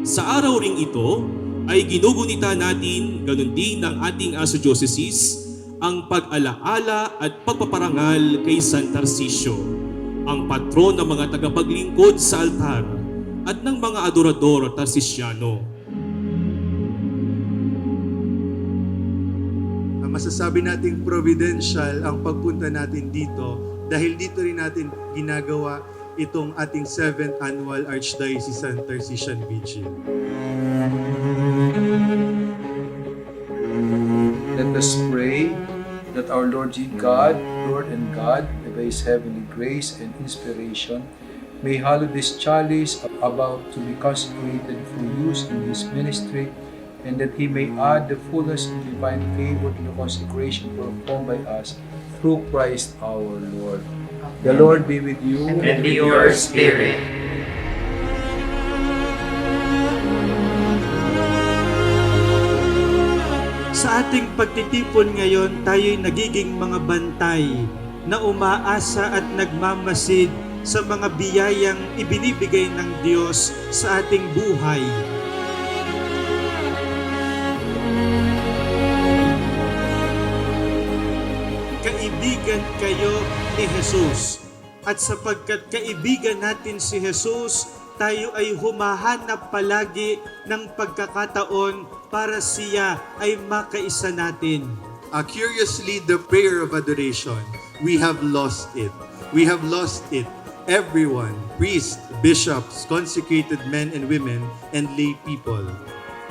Sa araw ring ito ay ginugunita natin, ganun din ng ating Archdiocese, ang pag-alaala at pagpaparangal kay San Tarcisio, ang patron ng mga tagapaglingkod sa altar at ng mga adorador Tarsisiano. Masasabi nating providential ang pagpunta natin dito dahil dito rin natin ginagawa itong ating 7th annual Archdiocesan Tarsician Vigil. Let us pray that our Lord God, Lord and God, by His heavenly grace and inspiration, may hallow this chalice about to be consecrated for use in His ministry, and that He may add the fullness of divine favor to the consecration performed by us through Christ our Lord. The Lord be with you. and with your spirit. Sa ating pagtitipon ngayon, tayo'y nagiging mga bantay na umaasa at nagmamasid sa mga biyayang ibinibigay ng Diyos sa ating buhay. Kaibigan kayo ni Jesus. At sapagkat kaibigan natin si Jesus, tayo ay humahanap palagi ng pagkakataon para siya ay makaisa natin. Uh, curiously, the prayer of adoration, we have lost it. We have lost it. Everyone, priests, bishops, consecrated men and women, and lay people.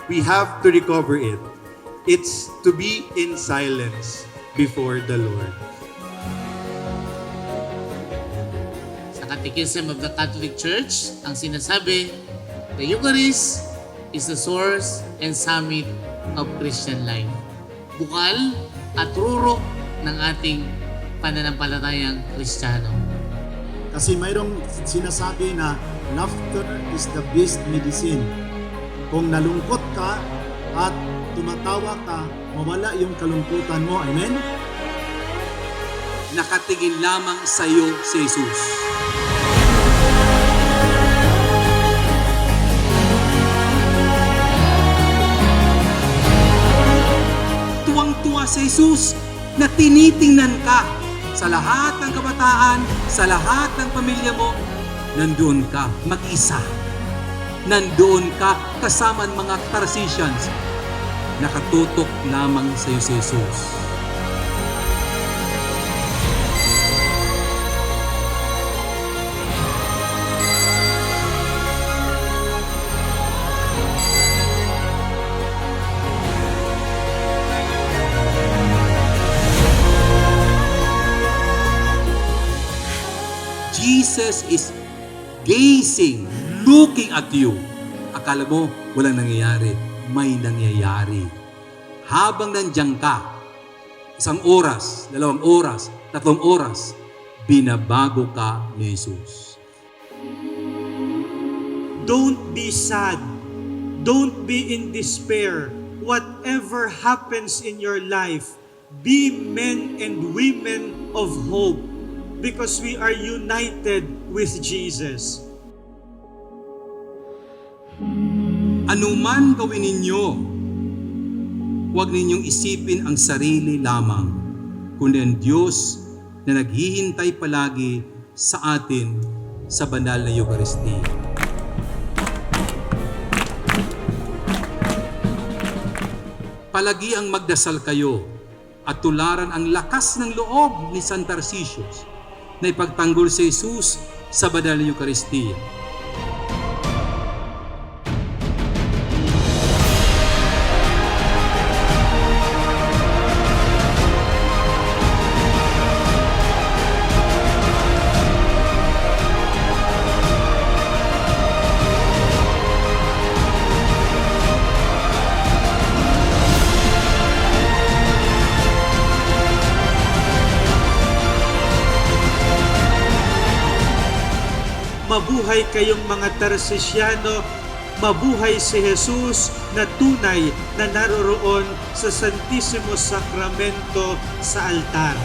We have to recover it. It's to be in silence before the Lord. Catechism of the Catholic Church, ang sinasabi, the Eucharist is the source and summit of Christian life. Bukal at rurok ng ating pananampalatayang Kristiyano. Kasi mayroong sinasabi na laughter is the best medicine. Kung nalungkot ka at tumatawa ka, mawala yung kalungkutan mo. Amen? Nakatingin lamang sa iyo si Jesus. Tuwang-tuwa si Jesus na tinitingnan ka sa lahat ng kabataan, sa lahat ng pamilya mo, nandoon ka mag-isa. Nandoon ka kasama ng mga Tarsicians. Nakatutok lamang sa iyo si Jesus. Jesus is gazing, looking at you. Akala mo, walang nangyayari. May nangyayari. Habang nandiyan ka, isang oras, dalawang oras, tatlong oras, binabago ka ni Jesus. Don't be sad. Don't be in despair. Whatever happens in your life, be men and women of hope because we are united with Jesus. Anuman gawin ninyo, huwag ninyong isipin ang sarili lamang, kundi ang Diyos na naghihintay palagi sa atin sa banal na Eucharistia. Palagi ang magdasal kayo at tularan ang lakas ng loob ni San Tarcisius na ipagtanggol si Jesus sa banal na. Mabuhay kayong mga Tarsisiano, mabuhay si Jesus na tunay na naroroon sa Santissimo Sacramento sa altar.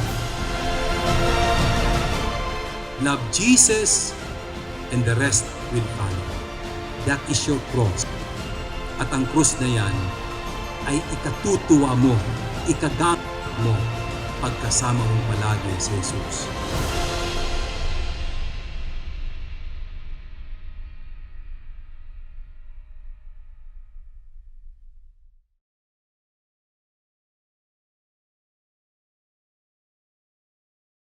Love Jesus and the rest will follow. That is your cross. At ang krus na yan ay ikatutuwa mo, ikagamit mo pagkasama mo palagi sa Jesus.